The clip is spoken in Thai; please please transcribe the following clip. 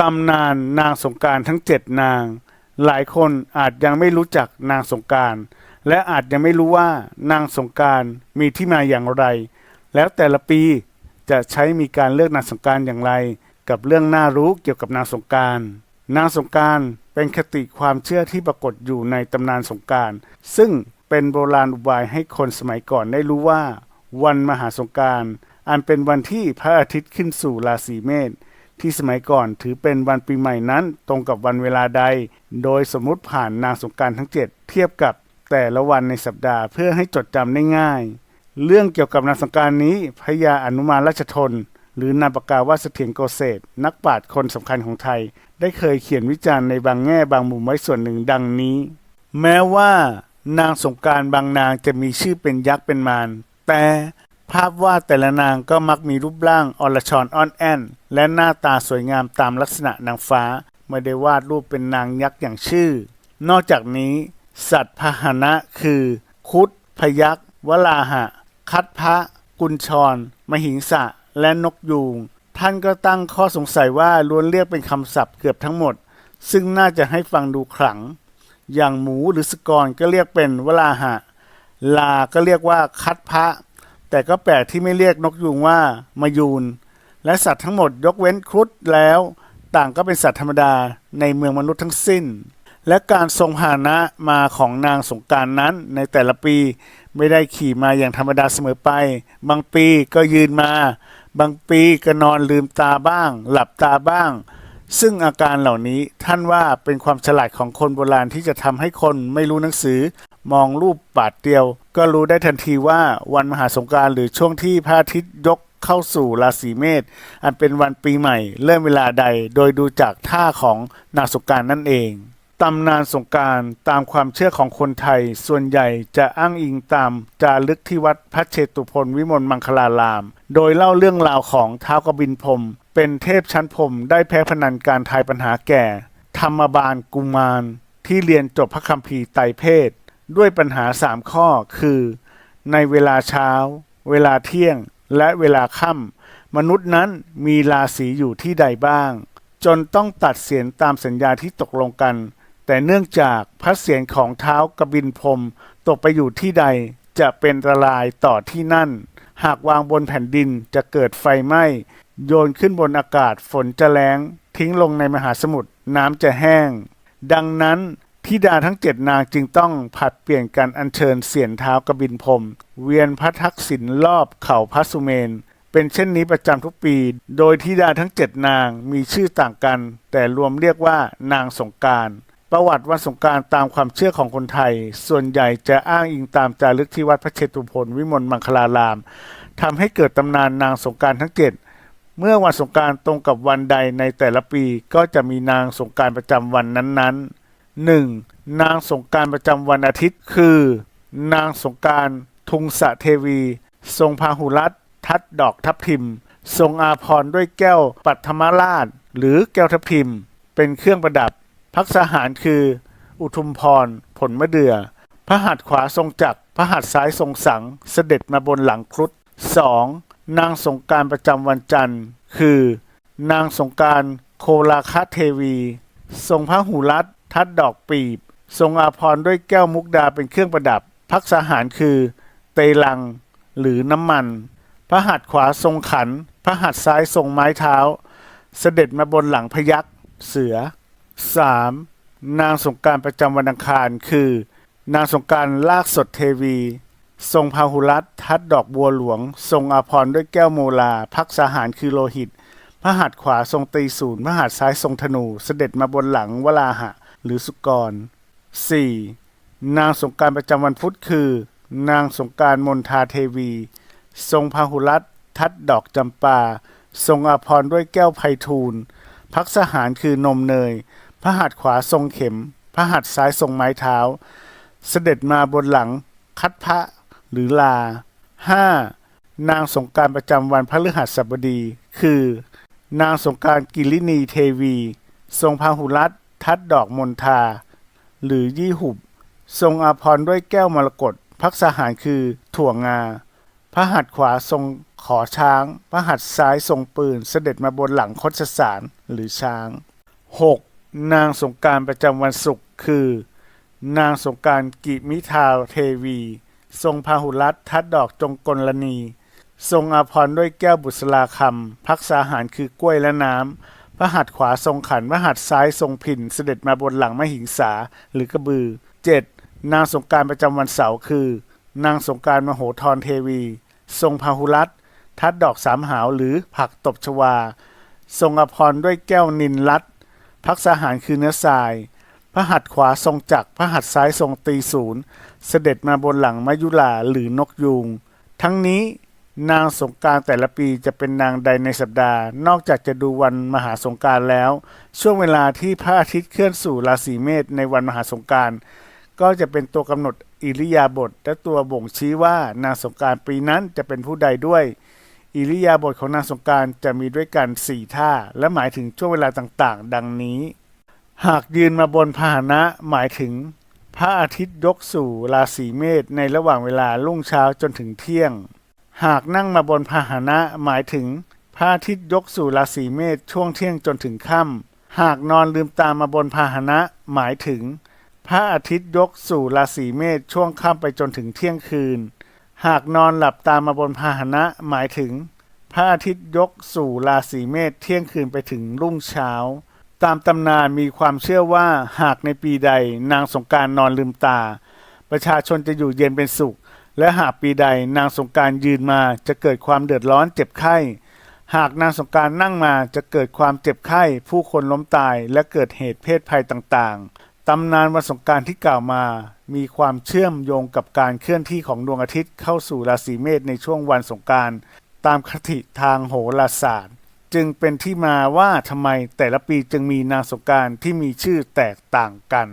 ตำนานนางสงการทั้งเจ็ดนาง หลายคนอาจยังไม่รู้จักนางสงการ และอาจยังไม่รู้ว่านางสงการมีที่มาอย่างไร แล้วแต่ละปีจะใช้มีการเลือกนางสงการอย่างไร กับเรื่องน่ารู้เกี่ยวกับนางสงการ นางสงการเป็นคติความเชื่อที่ปรากฏอยู่ในตำนานสงการซึ่งเป็นโบราณอุบายให้คนสมัยก่อนได้รู้ว่า วันมหาสงการ อันเป็นวันที่พระอาทิตย์ขึ้นสู่ราศีเมษ ที่สมัยก่อนถือเป็นวันปีใหม่นั้นตรงกับวันเวลาใด โดยสมมุติผ่านนางสงการทั้ง 7 เทียบกับแต่ละวันในสัปดาห์เพื่อให้จดจำได้ง่าย เรื่องเกี่ยวกับนางสงการนี้พระยาอนุมานราชทน หรือนามปากกาว่าเสถียรโกเศษนักปราชญ์คนสำคัญของไทย ได้เคยเขียนวิจารณ์ในบางแง่บางมุมไว้ส่วนหนึ่งดังนี้ แม้ว่านางสงการบางนางจะมีชื่อเป็นยักษ์เป็นมารแต่ ภาพวาดแต่ละนางก็มักมีรูปร่างอรชรอ่อนแอนและหน้าตาสวยงามตามลักษณะนางฟ้า ไม่ได้วาดรูปเป็นนางยักษ์อย่างชื่อ นอกจากนี้ สัตว์พาหนะคือ คุด พยักษ์วลาหะ คัดพระ กุญชร มหิงสะ และนกยูง ท่านก็ตั้งข้อสงสัยว่าล้วนเรียกเป็นคำศัพท์เกือบทั้งหมด ซึ่งน่าจะให้ฟังดูขลัง อย่างหมูหรือสกรก็เรียกเป็นวลาหะ ลาก็เรียกว่าคัดพระ แต่ก็แปลกที่ไม่เรียกนกยูงว่ามายูน และสัตว์ทั้งหมดยกเว้นครุฑแล้ว ต่างก็เป็นสัตว์ธรรมดาในเมืองมนุษย์ทั้งสิ้น และการทรงพาหนะมาของนางสงการนั้นในแต่ละปีไม่ได้ขี่มาอย่างธรรมดาเสมอไป บางปีก็ยืนมา บางปีก็นอนลืมตาบ้าง หลับตาบ้าง ซึ่งอาการเหล่านี้ท่านว่าเป็นความฉลาดของคนโบราณที่จะทำให้คนไม่รู้หนังสือ มองรูปปาดเดียว ก็รู้ได้ทันทีว่าวันมหาสงกานต์หรือช่วงที่พระอาทิตย์ยกเข้าสู่ราศีเมษอันเป็นวันปีใหม่ เริ่มเวลาใดโดยดูจากท่าของนาสงการนั่นเองตำนานสงการตามความเชื่อของคนไทย ส่วนใหญ่จะอ้างอิงตามจารึกที่วัดพระเชตุพนวิมลมังคลาราม โดยเล่าเรื่องราวของท้าวกบินพรมเป็นเทพชั้นพรมได้แพ้พนันการทายปัญหาแก่ ธรรมบาลกุมาร ที่เรียนจบพระคัมภีร์ไตรเพศ ด้วยปัญหาสามข้อคือ ในเวลาเช้า เวลาเที่ยง และเวลาค่ำมนุษย์นั้นมีราศีอยู่ที่ใดบ้าง จนต้องตัดเสียนตามสัญญาที่ตกลงกัน แต่เนื่องจากพระเศียรของเท้ากบินพรมตกไปอยู่ที่ใดจะเป็นอันตรายต่อที่นั่น หากวางบนแผ่นดินจะเกิดไฟไหม้ โยนขึ้นบนอากาศฝนจะแรงทิ้งลงในมหาสมุทรน้ำจะแห้ง ดังนั้นธิดาทั้งเจ็ดนางจึงต้องผัดเปลี่ยนการอัญเชิญเสียนเท้ากบินพรมเวียนพระทักษิณรอบเขาพระสุเมน เป็นเช่นนี้ประจำทุกปี โดยธิดาทั้งเจ็ดนางมีชื่อต่างกัน แต่รวมเรียกว่านางสงการ ประวัติวันสงการตามความเชื่อของคนไทย ส่วนใหญ่จะอ้างอิงตามจารึกที่วัดพระเชตุพนวิมลมังคลารามทำให้เกิดตำนานนางสงการทั้งเจ็ดเมื่อวันสงการตรงกับวันใดในแต่ละปีก็จะมีนางสงการประจำวันนั้นๆ 1. นางสงการประจำวันอาทิตย์ คือ นางสงการทุงสะเทวี ทรงพาหุรัตทัดดอกทับทิม ทรงอาพรด้วยแก้วปัทมราช หรือแก้วทับทิม เป็นเครื่องประดับ พักษหารคือ อุทุมพร ผลมะเดื่อพระหัตถ์ขวาทรงจักรพระหัตถ์ซ้ายทรงสัง เสด็จมาบนหลังครุฑ 2. นางสงการประจำวันจันทร์ คือ นางสงการโคลาคเทวี ทรงพระหูรัตทัดดอกปีบ ทรงอาพรด้วยแก้วมุกดาเป็นเครื่องประดับ พักษหารคือ เตลัง หรือน้ำมัน พระหัตถ์ขวาทรงขัน พระหัตถ์ซ้ายทรงไม้เท้า เสด็จมาบนหลังพยักษ์เสือ 3. นางสงการประจำวันอังคาร คือ นางสงการลากสดเทวี ทรงพาหุรัตทัดดอกบัวหลวง ทรงอาพรด้วยแก้วโมลา พักษหารคือโลหิต พระหัตถ์ขวาทรงตีศูนย์พระหัตถ์ซ้ายทรงธนู เสด็จมาบนหลังวลาหะ หรือสุกร 4. นางสงการประจำวันพุธคือ นางสงการมนทาเทวี ทรงพาหุรัตทัดดอกจำปา ทรงอาพรด้วยแก้วไพฑูรย์พักษหารคือนมเนย พระหัตถ์ขวาทรงเข็ม พระหัตถ์ซ้ายทรงไม้เท้า เสด็จมาบนหลัง คัดพระหรือลา 5. นางสงการประจำวันพระฤหัสบดี คือ นางสงการกิลินีเทวี ทรงพาหุรัตทัดดอกมนทาหรือยี่หุบ ทรงอาพรด้วยแก้วมรกตพักษหารคือถั่วงา พระหัตถ์ขวาทรงขอช้าง พระหัตถ์ซ้ายทรงปืน เสด็จมาบนหลังคชสารหรือช้าง 6. นางสงการประจำวันศุกร์คือ นางสงการกิมิทาวเทวี ทรงพาหุรัตทัดดอกจงกลนีทรงอาภรด้วยแก้วบุษราคำพักษาหารคือกล้วยและน้ำพระหัตถ์ขวาทรงขันพระหัตถ์ซ้ายทรงพินเสด็จมาบนหลังมหิงสาหรือกระบือ 7. นางสงการประจำวันเสาร์คือ นางสงการมโหธรเทวี ทรงพาหุรัตทัดดอกสามหาวหรือผักตบชวา ทรงอภรด้วยแก้วนินรัต พักษาหารคือเนื้อทราย พระหัตถ์ขวาทรงจักรพระหัตถ์ซ้ายทรงตีศูนย์ เสด็จมาบนหลังมายุลาหรือนกยูงทั้งนี้นางสงการแต่ละปีจะเป็นนางใดในสัปดาห์ นอกจากจะดูวันมหาสงการแล้ว ช่วงเวลาที่พระอาทิตย์เคลื่อนสู่ราศีเมษในวันมหาสงการก็จะเป็นตัวกำหนดอิริยาบถและตัวบ่งชี้ว่านางสงการปีนั้นจะเป็นผู้ใดด้วย อิริยาบถของนางสงการจะมีด้วยกันสี่ท่า และหมายถึงช่วงเวลาต่างๆ ดังนี้ หากยืนมาบนพาหนะหมายถึง พระอาทิตย์ยกสู่ราศีเมษในระหว่างเวลารุ่งเช้าจนถึงเที่ยง หากนั่งมาบนพาหนะหมายถึง พระอาทิตย์ยกสู่ราศีเมษช่วงเที่ยงจนถึงค่ำหากนอนลืมตามาบนพาหนะหมายถึง พระอาทิตย์ยกสู่ราศีเมษช่วงค่ำไปจนถึงเที่ยงคืน หากนอนหลับตามาบนพาหนะหมายถึง พระอาทิตย์ยกสู่ราศีเมษเที่ยงคืนไปถึงรุ่งเช้า ตามตำนานมีความเชื่อว่าหากในปีใดนางสงการนอนลืมตา ประชาชนจะอยู่เย็นเป็นสุข และหากปีใดนางสงการยืนมาจะเกิดความเดือดร้อนเจ็บไข้ หากนางสงการนั่งมาจะเกิดความเจ็บไข้ ผู้คนล้มตายและเกิดเหตุเพศภัยต่างๆตำนานวันสงการที่กล่าวมา มีความเชื่อมโยงกับการเคลื่อนที่ของดวงอาทิตย์เข้าสู่ราศีเมษในช่วงวันสงการตามคติทางโหราศาสตร์ จึงเป็นที่มาว่าทำไมแต่ละปีจึงมีนางสงการที่มีชื่อแตกต่างกัน